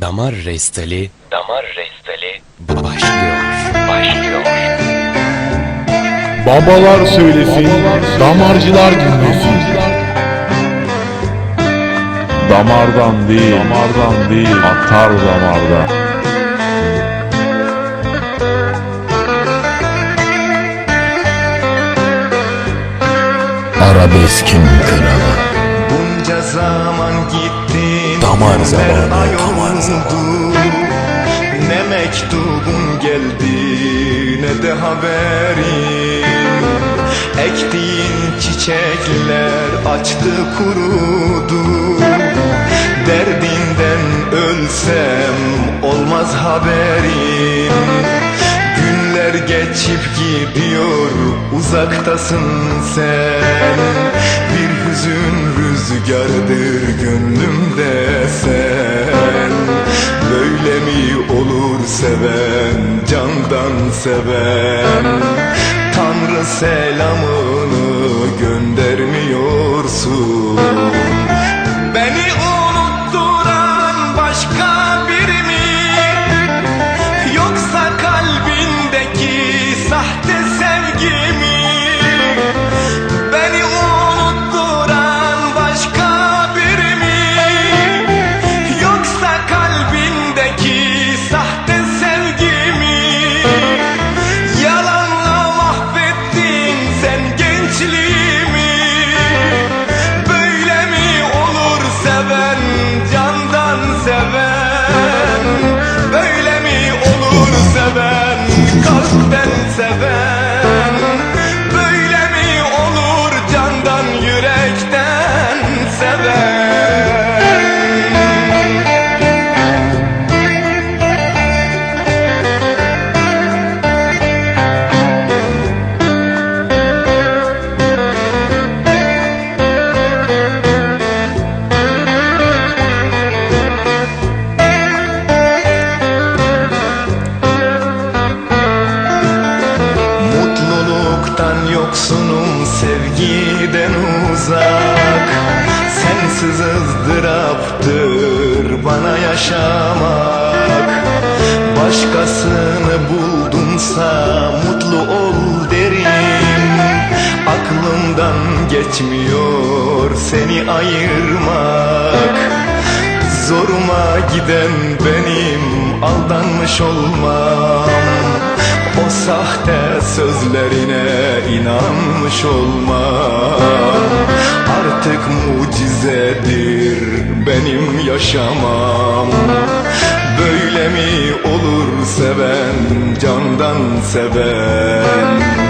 Damar Restali Damar Restali başlıyor. Başlıyor. Babalar söylesin, damarcılar dinlesin. Damardan değil, damardan değil, atar damarda. Arabeskin kralı Bunca zaman gitti Damar zamanı, ayoldu. zamanı. Ne mektubun geldi ne de haberin Ektiğin çiçekler açtı kurudu Derdinden ölsem olmaz haberin Günler geçip gidiyor uzaktasın sen Bir hüzün rüzgardır gönlümde sen. Böyle mi olur seven candan seven? Tanrı selamını Silêncio yoksunum sevgiden uzak. Sensiz ızdıraptır bana yaşamak. Başkasını buldumsa mutlu ol derim. Aklımdan geçmiyor seni ayırmak. Zoruma giden benim aldanmış olmam O sahte sözlerine inanmış olmam Artık mucizedir benim yaşamam. Böyle mi olur seven candan seven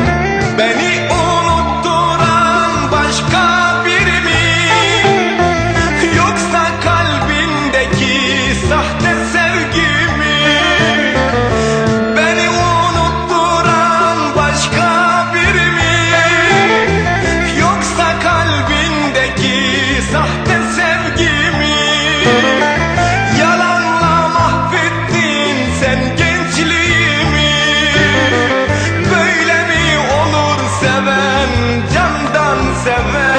seven.